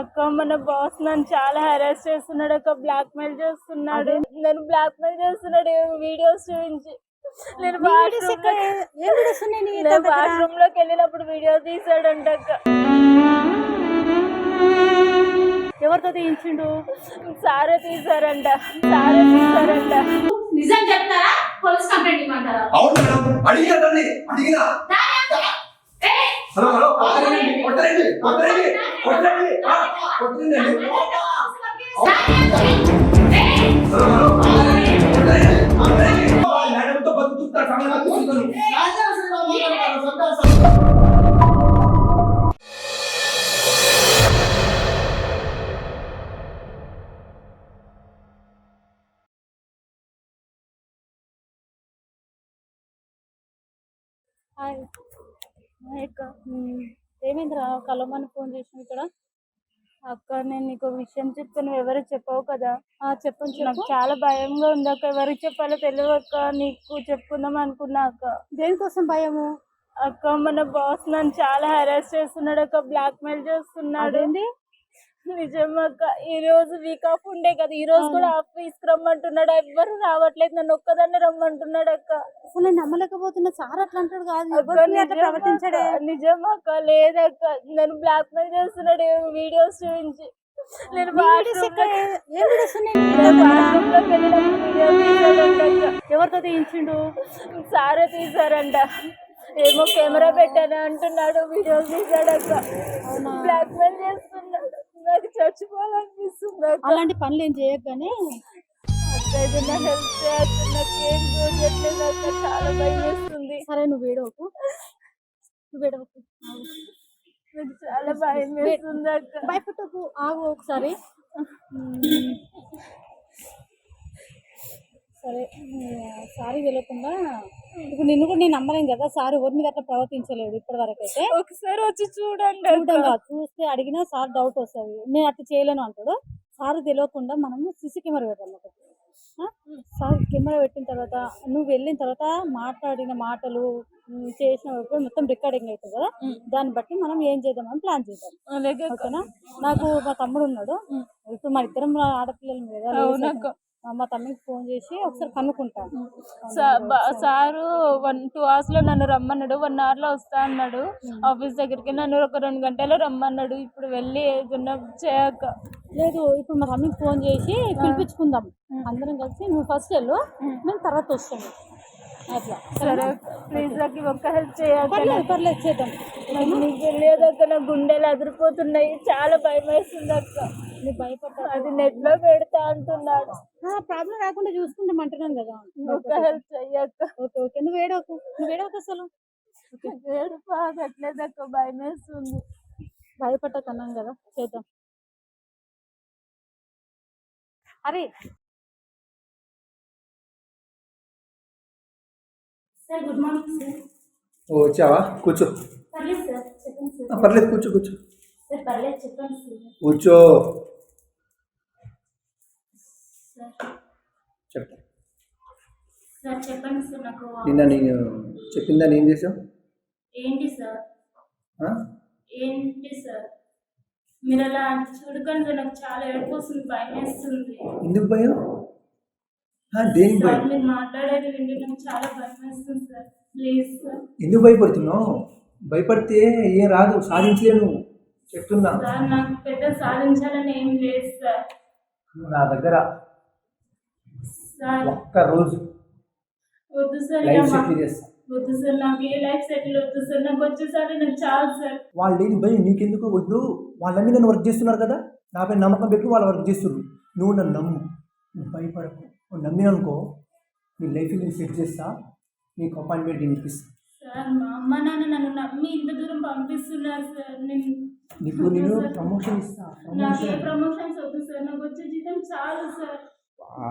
అక్క మన బాస్ నన్ను చాలా హెరాస్ చేస్తున్నాడు అక్క. బ్లాక్ మెయిల్ చేస్తున్నాడు నన్ను బ్లాక్ మెయిల్ చేస్తున్నాడు. వీడియోస్ చూపించి నేను వీడియోస్ బాత్రూమ్ నేను? బాత్రూమ్లోకి వెళ్ళినప్పుడు వీడియో తీసాడంట అక్క. ఎవరితో తీయించిండు? సారే తీసారంట సారే తీసారంట నిజం చెప్తారా? పోలీస్ కంప్లైంట్ ఇవ్వమంటారా? అవును మేడం. అడిగినా! Hello hello. కొట్టరండి. కొట్టరండి. కొట్టరండి. కొట్టరండి ఆ, కొట్టరండి ఏయ్! హలో హలో కొట్టరండి కొట్టరండి మేడంతో ఏమైందిరా? కలవమని ఫోన్ చేసిన ఇక్కడ. అక్క నేను నీకు విషయం చెప్తాను ఎవరికి చెప్పవు కదా? ఆ చెప్పండి నాకు చాలా భయంగా ఉంది అక్క. ఎవరికి చెప్పాలో తెలియదు అక్క. నీకు చెప్పుకుందాం అనుకున్నా అక్క. దేనికోసం భయము? అక్క మన బాస్ నన్ను చాలా హెరాస్ చేస్తున్నాడు అక్క. బ్లాక్ మెయిల్ చేస్తున్నాడు అదేంటి నిజం అక్క? ఈ రోజు వీక్ ఆఫ్ ఉండే కదా ఈ రోజు కూడా ఆఫీస్కి రమ్మంటున్నాడు? ఎవ్వరు రావట్లేదు నన్ను ఒక్కదాన్ని రమ్మంటున్నాడు అక్క? అసలు నేను నమ్మలేకపోతున్నా సార్ అట్లా అంటాడు కాదు ప్రవర్తించడే? లేదక్క నన్ను బ్లాక్ మెయిల్ చేస్తున్నాడు వీడియోస్ చూపించి. నేను. ఎవరితో తీయించిండు? సారే తీసారంట ఏమో కెమెరా పెట్టాను అంటున్నాడు వీడియోస్ తీసాడక్క? బ్లాక్ మెయిల్ చేస్తున్నాడు నాకు చచ్చిపోవాలనిపిస్తుంది అలాంటి పనులు ఏం చేయకని అక్క ఇది నా హెల్ప్ చేయచ్చు నాకు ఏం చూడట్లేదు అక్క చాలా భయం వేస్తుంది. సరే నువ్వు వేడవకు నువ్వు వేడవకు నాకు చాలా భయం వేస్తుంది అక్క. భయపెట్టకు. ఆగు ఒకసారి. సరే సారీ తెలియకుండా ఇప్పుడు నిన్ను కూడా నేను నమ్మలేను కదా సార్ ఎవరి మీద అట్లా ప్రవర్తించలేదు ఇప్పటి వరకు అయితే ఒకసారి వచ్చి చూడండి చూడడం చూస్తే అడిగినా సార్ డౌట్ వస్తుంది. నేను అట్లా చేయలేను అంటాడు. సార్ తెలియకుండా మనము సిసి కెమెరా పెట్టాలి ఒకటి? సార్ కెమెరా పెట్టిన తర్వాత నువ్వు వెళ్ళిన తర్వాత మాట్లాడిన మాటలు చేసిన మొత్తం రికార్డింగ్ అవుతుంది కదా? దాన్ని బట్టి మనం ఏం చేద్దామని ప్లాన్ చేద్దాం. ఓకేనా? నాకు మా తమ్ముడు ఉన్నాడు. ఇప్పుడు మా ఇద్దరం ఆడపిల్లలు అవునక్క. మా తమ్ముడికి ఫోన్ చేసి ఒకసారి కనుక్కుంటాను సారు వన్ టూ అవర్స్లో నన్ను రమ్మన్నాడు. వన్ అవర్లో వస్తా అన్నాడు. ఆఫీస్ దగ్గరికి నన్ను ఒక రెండు గంటల్లో రమ్మన్నాడు. ఇప్పుడు వెళ్ళి ఏదన్నా చేయక. లేదు ఇప్పుడు మా తమ్ముడికి ఫోన్ చేసి పిలిపించుకుందాం. అందరం కలిసి నువ్వు ఫస్ట్ వెళ్ళు మేము తర్వాత వస్తాము. అట్లా. సరే ప్లీజ్ నాకు ఒక్క హెల్ప్ పర్లేదు పర్లేదు చేద్దాం. నాకు నా గుండెలు అదిరిపోతున్నాయి. చాలా భయం వేస్తుంది అక్క. అది నెట్లో పెడతా అంటున్నాడు. ప్రాబ్లం రాకుండా చూసుకుంటాం అంటున్నాను కదా. ఒక్క హెల్ప్ చెయ్యక్క ఓకే ఓకే. నువ్వు ఏడవకు. నువ్వు ఏడవకు అసలు. ఏడు బాగట్లేదు అక్క భయం వేస్తుంది కదా చేద్దాం. అరే. Sir good morning sir. ఓ వచ్చావా? కూర్చో. పర్లేదు సార్ చెప్పండి సార్. ఆ, పర్లేదు కూర్చో కూర్చో. కూర్చో. చెప్పండి సార్ నాకు నిన్న నేను చెప్పిందా ఏం చేసావు ఏంటి సార్? ఏంటి సార్? మీరు అలా చూడకండి నాకు చాలా ఏడుపు వస్తుంది భయం వేస్తుంది. ఎందుకు భయం? సార్ భయం? మీరు మాట్లాడేది వింటే నాకు చాలా భయం వేస్తుంది సార్. Please sir. ఎందుకు భయపడుతున్నావు? భయపడితే ఏం రాదు సాధించలేను చెప్తున్నా. సార్ నాకు పెద్ద సాధించాలని ఏం లేదు సార్. నా దగ్గర సార్. ఒక్క రోజు వద్దు సార్ లైఫ్ సెటిల్ చేస్తా. వద్దు సార్ నాకు ఏ లైఫ్ సెటిల్ వద్దు సార్. నాకు వచ్చేసరి నాకు చాలు సార్. వాళ్ళు లేని భయం నీకెందుకు వద్దు? వాళ్ళన్నీ నన్ను వర్క్ చేస్తున్నారు కదా? నాపై నమ్మకం పెట్టి వాళ్ళు వర్క్ చేస్తున్నారు నువ్వు నన్ను నమ్ము. నువ్వు భయపడకు. నువ్వు నమ్మిననుకో నీ లైఫ్ నేను సెట్ చేస్తా నీకు అపాయింట్మెంట్ ఇప్పిస్తా. సార్ మా అమ్మ నాన్న నన్ను నమ్మి ఇంత దూరం పంపిస్తున్నారు సార్. నేను నీకు నేను ప్రమోషన్ ఇస్తా నాకు ఏ ప్రమోషన్స్ వద్దు సార్ నాకు వచ్చే జీతం చాలు సార్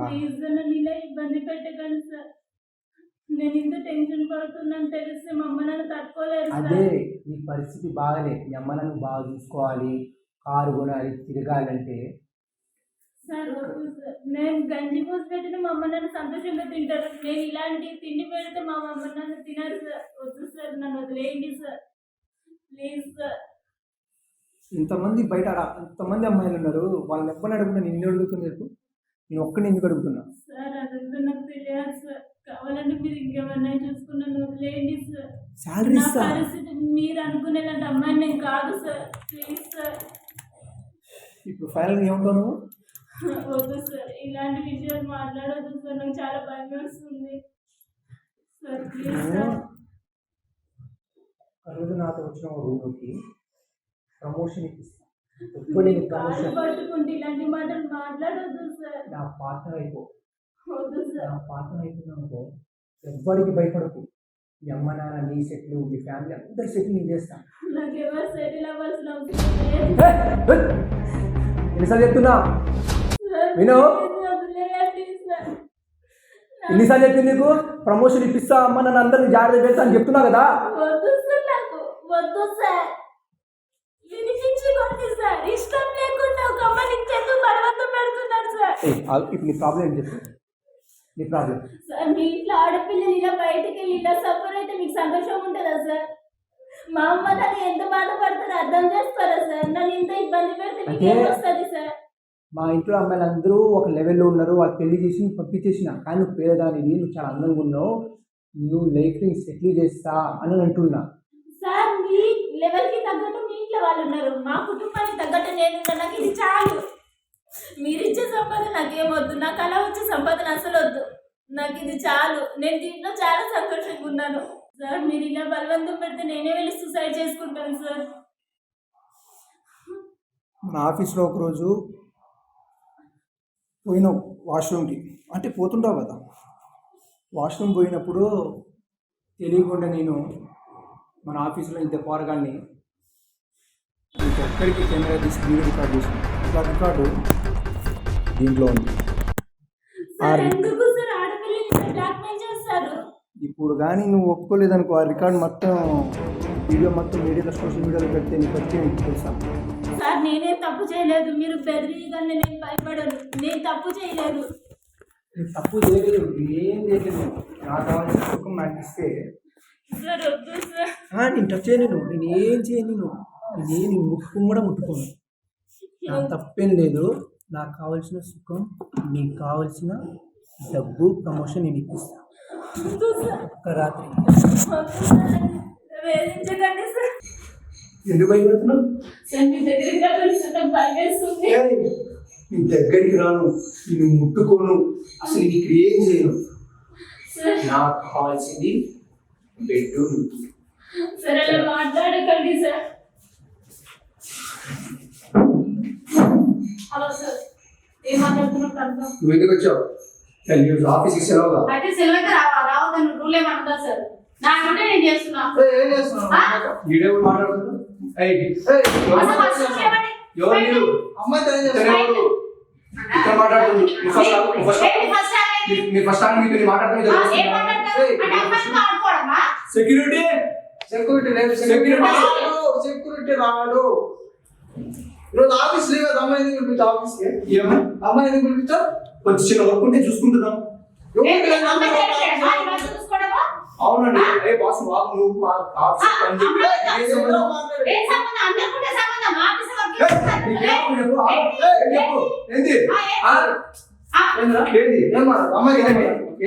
ప్లీజ్ నన్ను ఇలా ఇబ్బంది పెట్టకండి సార్ నేను ఇంత టెన్షన్ పడుతున్నాను తెలిస్తే మా అమ్మ నాన్న తట్టుకోలేరు అదే నీ పరిస్థితి బాగాలే మీ అమ్మ నన్ను బాగా చూసుకోవాలి కారు కొనాలి తిరగాలంటే. సార్ నేను గంజి పోసి పెట్టిన మా అమ్మ నాన్న సంతోషంగా తింటారు. నేను ఇలాంటి తిండి పెడితే మా అమ్మ నాన్న తినరు సార్ వద్దు సార్ నన్ను వదిలేయండి సార్ ప్లీజ్ సార్ ఇంతమంది బయట ఇంతమంది అమ్మాయిలు ఉన్నారు. వాళ్ళని ఎవ్వరిని అడుగుతున్నా నిన్ను అడుగుతుంది చెప్పు? నేను ఒక్కడిని ఎందుకు అడుగుతున్నా? సార్ అదంతా నాకు తెలియదు సార్. కావాలంటే మీరు చూసుకున్నాను వదిలేయండి సార్. శాలరీ నా ఇస్తా. పరిస్థితి మీరు అనుకునేలాంటి అమ్మాయిని నేను కాదు సార్. Please sir. ఇప్పుడు ఫైనల్ ఏమంటావు నువ్వు? వద్దు సార్. ఇలాంటి విషయాలు మాట్లాడొద్దు సార్. నాకు చాలా భయం వేస్తుంది. Sir please sir. ఆ రోజు నాతో వచ్చిన రూమ్లోకి ప్రమోషన్ ఇప్పిస్తా. ఎప్పుడు నేను కాళ్ళు ప్రమోషన్ పట్టుకుంటే ఇలాంటి మాటలు మాట్లాడొద్దు సార్. నా పార్ట్నర్ అయిపో. వద్దు సార్. నా పార్ట్నర్ అయిపోయినానుకో ఎవ్వరికి భయపడకు. మీ అమ్మ నాన్న నీ సెటిల్ మీ ఫ్యామిలీ అందరి సెటిల్ నేను చేస్తాను సెటిల్ అవ్వాల్సిన లేదు ఎన్నిసార్లు చెప్తున్నా? విను. ఎన్నిసార్లు చెప్పింది నీకు? ప్రమోషన్ ఇప్పిస్తా అమ్మ నన్ను అందరిని జాగ్రత్త పెడతా అని చెప్తున్నా కదా? వద్దు సార్ నాకు. వద్దు సార్. ఇప్పుడు నీ ప్రాబ్లం ఏం చెప్పు? నీ ప్రాబ్లం సార్ మీ ఇంట్లో ఆడపిల్లలు ఇలా బయటకు వెళ్ళి ఇలా సఫర్ అయితే మీకు సంతోషం ఉంటుందా సార్? మా అమ్మ నన్ను ఎంత బాధపడతారో అర్థం చేసుకోరా సార్? నన్ను ఇంత ఇబ్బంది పెడితే మీకు ఏమొస్తుంది సార్? మా ఇంట్లో అమ్మాయిలు అందరూ ఒక లెవెల్లో ఉన్నారు. వాళ్ళు పెళ్ళి చేసి పంపించేసిన. కానీ నువ్వు పేదదానివి నువ్వు చాలా అందంగా ఉన్నావు. నువ్వు లైఫ్ని సెటిల్ చేస్తా అని అంటున్నా. సార్ మీ ఇంట్లో వాళ్ళు ఉన్నారు. మా కుటుంబానికి తగ్గట్టు నేను నాకు ఇది చాలు. మీరిచ్చే ఇచ్చే సంపాదన నాకేమొద్దు నాకు అలా వచ్చే సంపాదన అసలు వద్దు. నాకు ఇది చాలు. నేను దీంట్లో చాలా సంతోషంగా ఉన్నాను. సార్ మీరు ఇలా బలవంతం పెడితే నేనే వెళ్ళి సూసైడ్ చేసుకుంటాను సార్. మన ఆఫీస్లో ఒకరోజు పోయినావు వాష్రూమ్కి. అంటే పోతుంటావు కదా. వాష్రూమ్ పోయినప్పుడు తెలియకుండా నేను మన ఆఫీస్లో ఇంత పోరగాన్ని ఇంకొక్కడికి కెమెరా తీసి వీడియో రికార్డ్ చేసాను ఆ రికార్డు దీంట్లో ఉంది. ఇప్పుడు కానీ నువ్వు ఒప్పుకోలేదనుకో ఆ రికార్డ్ మొత్తం వీడియో మొత్తం మీడియాలో సోషల్ మీడియాలో పెడితే నీకు వచ్చి నీకు తెలుసా? సార్ నేనే తప్పు చేయలేదు. మీరు బెదిరియగానే నేను భయపడను. నేను తప్పు చేయలేదు. తప్పు చేయలేదు ఏం చేయలేదు. నాకు కావాల్సిన సుఖం నాకు ఇస్తే. సార్ వద్దు సార్. ఆ, నేను టచ్ చేయలేను. నేను ఏం చేయను నేను ముట్టుకుని కూడా ముట్టుకోను. నా తప్పేం లేదు. నాకు కావాల్సిన సుఖం నీకు కావాల్సిన డబ్బు ప్రమోషన్ నేను ఇప్పిస్తాను ఒక రాత్రి. ఎందుకు భయపడుతున్నావు? నీ దగ్గరికి రాను. నేను ముట్టుకోను. అసలు నీకు ఏం చేయను? సార్. నాకు కావాల్సింది బెడ్రూమ్ సార్ అలా మాట్లాడకండి సార్. హలో సార్ ఏం నువ్వు ఎందుకు వచ్చావు. న్యూస్ ఆఫీస్కి సెలవుగా అయితే సెలవు రావా రావద్దని రూల్ సార్? నా నేను చేస్తున్నా. ఏం చేస్తున్నావు? వీడియో మాట్లాడుతున్నావు? ఎవరు మీరు? ఇక్కడ మాట్లాడుతుంది. నువ్వు ఫస్ట్ నువ్వు టైం మాట్లాడుతుంది ఆడుకోవడమా? సెక్యూరిటీ సెక్యూరిటీ లేదు. రాడు సెక్యూరిటీ రాడు ఈరోజు ఆఫీస్ లీవ్ కదా అమ్మాయి ఎందుకు పిలిపించా ఆఫీస్కి? ఏమో. అమ్మాయి ఎందుకు పిలిపించా కొంచెం చిన్న వర్క్ ఉంటే చూసుకుంటున్నాం? అమ్మాయి? అవునండి. ఏ బాస్ బాబు నువ్వు మా ఆఫీస్ పని చెప్పి. ఏంది?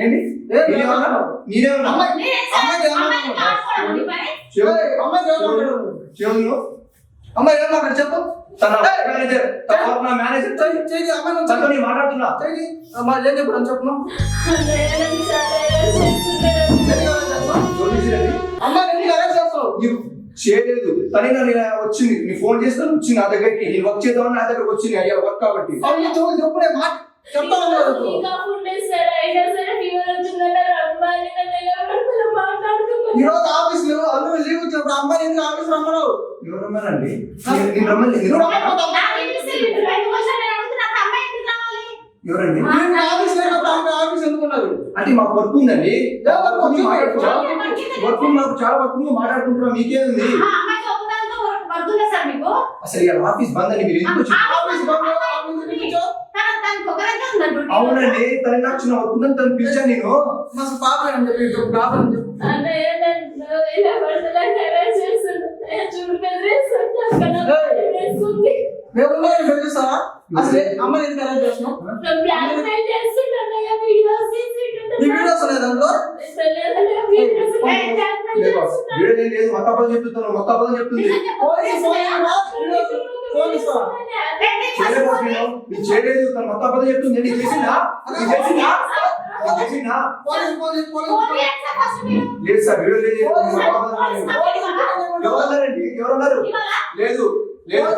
ఏంటి? నేనేమన్నా? అమ్మాయి- అమ్మాయి మాట్లాడు? చెప్పు. తన మేనేజర్ తన మేనేజర్ చెయ్యి, చెయ్యి, అమ్మాయి నుంచి తనతో నేను మాట్లాడుతున్నా. చెయ్యి. అమ్మా, ఏం చెప్పు అని చెప్పు లేదండి సార్, ఏదో చేస్తున్నారు. ఎవరు చేసినది? అమ్మాయి ఎందుకు అరెస్ట్ చేస్తావు నీవు చేయలేదు. తనే ఇలా వచ్చింది. నీ ఫోన్ చేస్తే వచ్చింది నా దగ్గరికి నేను వర్క్ చేద్దామని నా దగ్గరకు వచ్చింది. అయ్యా వర్క్ కాబట్టి. చెప్పు నేను మాట. ఆఫీస్లో అందరూ లీవ్ ఇచ్చినప్పుడు అమ్మాయి ఎందుకు ఆఫీస్ ఎవరు రమ్మనండి? ఎవరండి? ఆఫీస్ లేనప్పుడు ఆఫీస్ ఎందుకున్నది అంటే మాకు వర్క్ ఉందండి? వర్క్? మాకు చాలా వర్క్ ఉంది. మాట్లాడుకుంటున్నాం మీకేముంది? అసలు ఆఫీస్ బంద్ అండి మీరు ఎందుకు ఆఫీస్ బంద్ ఆఫీస్ అవునండి తన నాకు ఉందని తను పిలిచాను నేను. మాకు ప్రాబ్లం అని చెప్పి చెప్పు ప్రాబ్లం చెప్పు. అన్నయ్య నన్ను వేల పడతలకు harass చేస్తుండు. చూడు బెదిరిస్తుండు. అక్కడ బెదిరిస్తుంది. మేము బెదిరిస్తావా అసలు ఏ- అమ్మాయి ఎందుకు చేస్తున్నావు? వీడియోస్ దాంట్లో. వీడియో నేను లేదు మొత్తం చెప్తున్నాను మొత్తం అబద్ధం చెప్తుంది. పోలీస్? ఫోన్ ఇస్తావా? చేయలేదు మొత్తం అబద్ధం చెప్తుంది. నీకు చేసిందా నీకు చేసిందా పోలీస్ పోలీస్ పోలీస్. లేదు సార్ వీడియో లేదు. పోలీస్. ఎవరున్నారండి? ఎవరున్నారు? లేదు. లేదు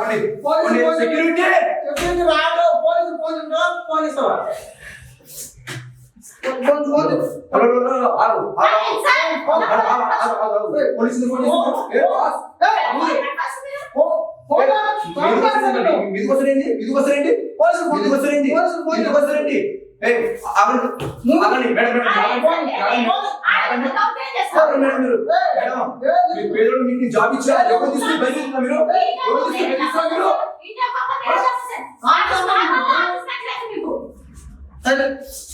పోలీస్ సెక్యూరిటీ చెప్పింది రాడు. పోలీస్. పోలీస్ వస్తారండి, పోలీస్ ఫోన్ మీదికి వస్తారండి. ఏ, ఆగండి, ఆగండి, మేడం, మేడం, ఆగండి, ఆగండి, ఆగండి. ఆగండి, మేడం, మీరు. మేడం, మీ పేదోడు మీకు జాబ్ ఇచ్చా ఎవరు తీసుకుని బయలుదేరుతున్నా మీరు ఎవరు తీసుకుని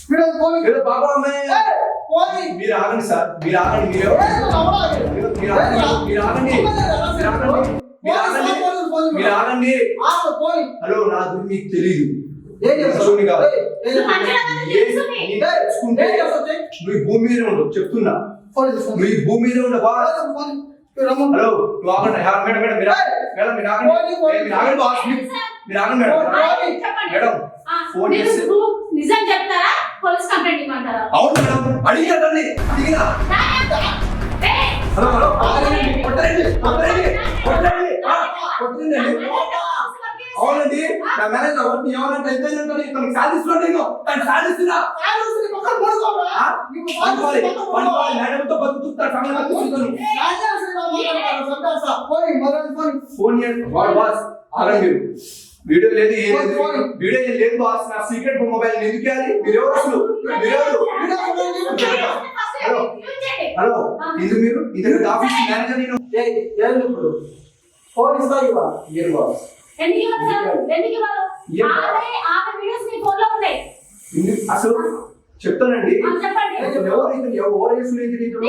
మీరు మీరు ఆగండి సార్ మీరు ఆగండి మీరు ఆగండి మీరు ఆగండి మీరు ఆగండి. హలో నా గురించి మీకు? చెయ్. నువ్వు భూమి మీదే ఉండవు చెప్తున్నా. నువ్వు ఈ భూమి మీదే ఉండవు. హలో నువ్వు ఆగండి. మేడం మేడం మీరు. మేడం మీరు ఆగండి. మీరు ఆగండి బాస్. మీరు మీరు ఆగండి మేడం. మేడం ఫోన్ మీరు చేసి. proof నిజం చెప్తారా? పోలీస్ కంప్లైంట్ ఇవ్వమంటారా? అవును మేడం. అడిగారండి దిగినా ఏయ్! Hello hello. ఆగండి కొట్టండి కొట్టండి కొట్టండి ఆ, కొట్టండి అవునండి. నా మేనేజర్ ఒకటి ఏమన్నా ఎంత అయిందంటే తనకి సాధిస్తున్నాడు నేను. తను సాధిస్తున్నా. మేడంతో సమయం. ఫోన్ చేయండి. వాడు బాస్ ఆగండి మీరు. వీడియో లేదు. వీడియో లేదు. బాస్ నా సీక్రెట్ మొబైల్ ఎందుకు ఇవ్వాలి? మీరు ఎవరు అసలు? హలో హలో ఇది మీరు? ఇది ఆఫీస్ మేనేజర్ నేను? ఇప్పుడు? ఫోన్ ఇస్తా ఇవ్వ. ఇయ్యను బాస్ ఎందుకు ఇవ్వరు ఎందుకు ఇవ్వరు? ఏం బా- ఆమె ఆమె వీడియోస్ మీ ఫోన్లో ఉన్నాయి. ఎందుకు? అసలు చెప్తానండి. చెప్పండి. ఎవరు ఇతను? ఎవరు ఇది ఇతను?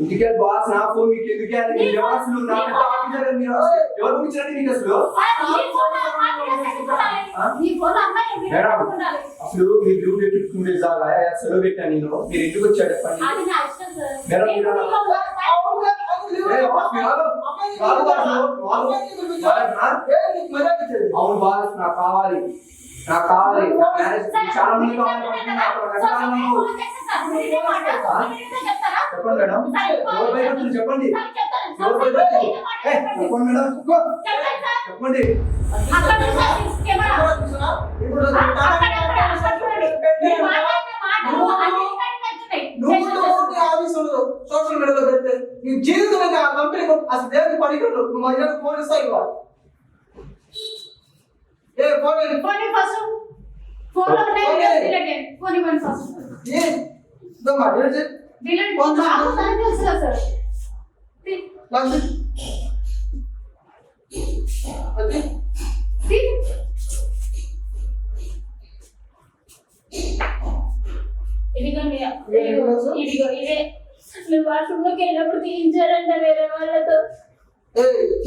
ఇంటికే బాస్ నా ఫోన్ మీకు ఎందుకు ఇవ్వాలి? మీరు ఎవరు అసలు నా పెద్ద ఆఫీసర్ అని మీరు అసలు ఎవరు పంపించారండి మీకు అసలు ఆ, నీ ఫోన్ లో అమ్మాయి వీడియోస్ పెట్టుకోవాలి. ఆ? నీ ఫోన్ లో అమ్మాయి వీడియోస్ మేడం. పెట్టుకోవాలి. అసలు మీ డ్యూటీ పెట్టి టూ డేస్ దాకా సెలవు పెట్టాను నేను మీరు ఇంటికి వచ్చాడు చెప్పండి అది నా ఇష్టం సార్. మేడం, నేను మీరు నీకు ఒక- అవును, అవును, లీవ్ ఏ, ఇవ్వ. మీరు ఆగు. అమ్మాయిని ఆగు బాస్, పిలిపించు. నువ్వు ఆగు. అమ్మాయిని పిలిపించు. బాస్, నా? ఏ, నీకు మర్యాద ఇచ్చేది. అవును బాస్ నాకు కావాలి నాకు కావాలి మ్యారేజ్ చాలా మంది? చెప్పండి మేడం ఎవరు భయపడుతున్నారు చెప్పండి. ఎవరు ఏ, చెప్పండి. మేడం. చెప్పండి సోషల్ మీడియాలో పెడితే నీ జీవితం ఆ కంపెనీ అసలు దేనికి పనికిరాడు నువ్వు మధ్యాహ్నం ఫోన్ ఇస్తా ఇవ్వ ఏ ఫోన్ ఏంటి? ఫోన్ ఇవ్వు ఫస్ట్. ఫోన్లో ఉన్నాయి వీడియోస్ డిలీట్ చేయండి. ఫోన్ ఇవ్వండి ఫస్ట్. ఏ ఇదమ్మా, ఏంటి? డిలీట్ ఫోన్ చేయండి. నాకు దానికి తెలుసు కదా సార్. తీ, లంచ్. అది తీ. ఇదిగోండి, ఇదిగో, ఇదిగో, ఇదే. మీరు వాష్రూమ్లోకి వెళ్ళినప్పుడు తీయించారంట వేరే వాళ్ళతో ఏ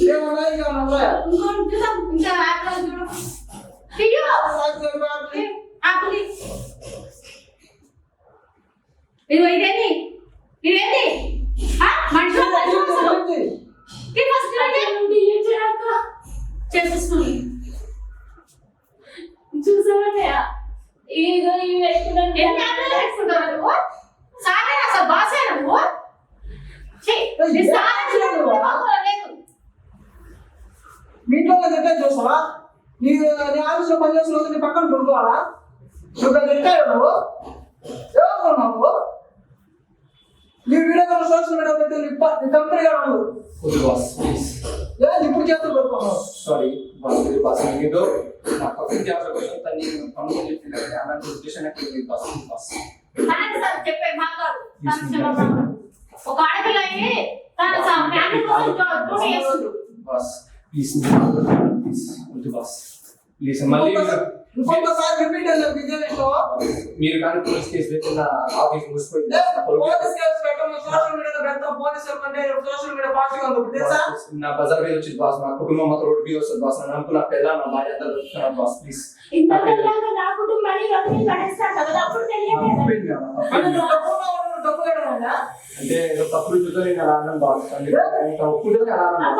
ఏమన్నా ఏమన్నా ఉన్నాయా? ఇంకోటి చూద్దాం ఇంకా ఇదిగో ఇదేంటి? ఇదేంటి? ఆ, మనిషి వాళ్ళ చూడు. ఏంటి? తీ ఫస్ట్ ఇవ్వండి. చేసేసుకుని చూసావన్నయ్య ఇదిగో ఇవి పెట్టుకున్నాను ఎన్ని ఆటలు పెట్టుకుంటావు నువ్వు సాగే అసలు బాసే నువ్వు? ఇంట్లో దగ్గర చూస్తావా నీ నీ ఆఫీస్లో పని చేసిన రోజు నీ పక్కన పడుకోవాలా నువ్వు నువ్వు? నీ వీడియో కాల్ సోషల్ మీడియా పెట్టి నీ ప- నీ కంపెనీ కాదు వద్దు బాస్ ప్లీజ్ ఏ ఇప్పుడు చేతులు పెట్టుకున్నావు సారీ బాస్ ఇది బాస్ ఏదో నా పక్కన చేయాల్సిన కోసం తన్ని పనుకొని చెప్పిన అలాంటి ఉద్దేశం నాకు లేదు బాస్ బాస్ అలాంటి సార్ చెప్పే మాట కాదు. సార్ క్షమాపణ. ఒక ఆడపిల్ల అయ్యి తన ఫ్యామిలీ కోసం డ్యూటీ చేస్తుంది బాస్ ప్లీజ్ ప్లీజ్ వద్దు బాస్ ప్లీజ్ మళ్ళీ ఇంకొకసారి రిపీట్ మీరు కానీ పోలీస్ కేసు పెట్టిన ఆఫీస్ మూసిపోయింది పోలీస్ కేసు పెట్టడం సోషల్ మీడియాలో పెడతాం పోలీసులు అంటే సోషల్ మీడియా పార్టీ ఉంది. తెలుసా? నా బజార్ మీద వచ్చింది బాస్ నా కుటుంబం మొత్తం రోడ్డు మీద వస్తుంది బాస్ నన్ను అనుకున్న పిల్ల నా భార్య వస్తున్నారు బాస్ ప్లీజ్ ఇంత పెద్దగా నా కుటుంబాన్ని వదిలి పడేస్తాను కదా అప్పుడు తెలియదు అంటే తప్పుడు చూద్దాం నేను అలా అందుకే ఇంకా ఒప్పుకుంటే అలా ఆ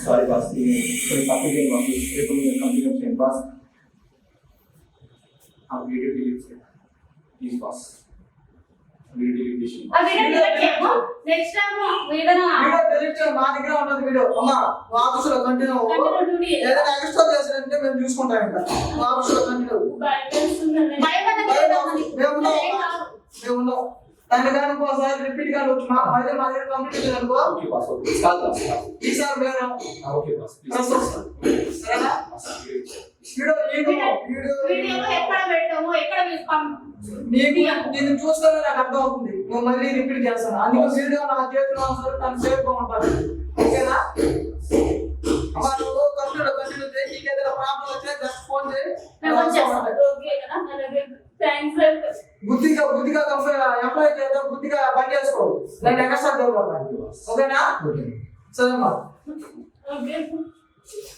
సారీ బాస్ కొన్ని తప్పు రేపు మీరు చేయండి బాస్ ఆ వీడియో డిలీట్ చేయండి ప్లీజ్ బాస్ వీడియో డిలీట్ చేసి ఆ వీడియో డిలీట్ చేయము నెక్స్ట్ టైం వీడియో వీడియో మా దగ్గర ఉన్నది వీడియో అమ్మా మా ఆఫీసులో కంటిన్యూ కంటిన్యూ ఏదైనా ఎక్స్ట్రా చేసారంటే మేము చూసుకుంటాం ఇంకా మా కంటిన్యూ భయం మేము ఉన్నాం మేము ఉన్నాం దాని కానీ ఇంకోసారి రిపీట్గా వచ్చి మా మళ్ళీ మా దగ్గర కంప్లీట్ బాస్ ఈసారి వేరే సరేనా? వీడియో వీడియో ఎక్కడ పెట్టాము ఎక్కడ మీకు నేను చూస్తానే నాకు అర్థం అవుతుంది. నువ్వు మళ్ళీ రిపీట్ చేస్తాను అందుకే వీడియో నా చేతిలో అవసరం తను సేఫ్గా ఉంటాను ఓకేనా? కంటిన్యూ కంటిన్యూ చేయి నీకు ఏదైనా ప్రాబ్లం వస్తే జస్ట్ ఫోన్ చేయి. బుద్ధిగా బుద్ధిగా ఎంప్లాయ్ చేద్దాం బుద్ధిగా పని చేసుకో. నేను ఎక్స్ట్రా ఓకేనా? ఓకే సరేమ్మా. ఓకే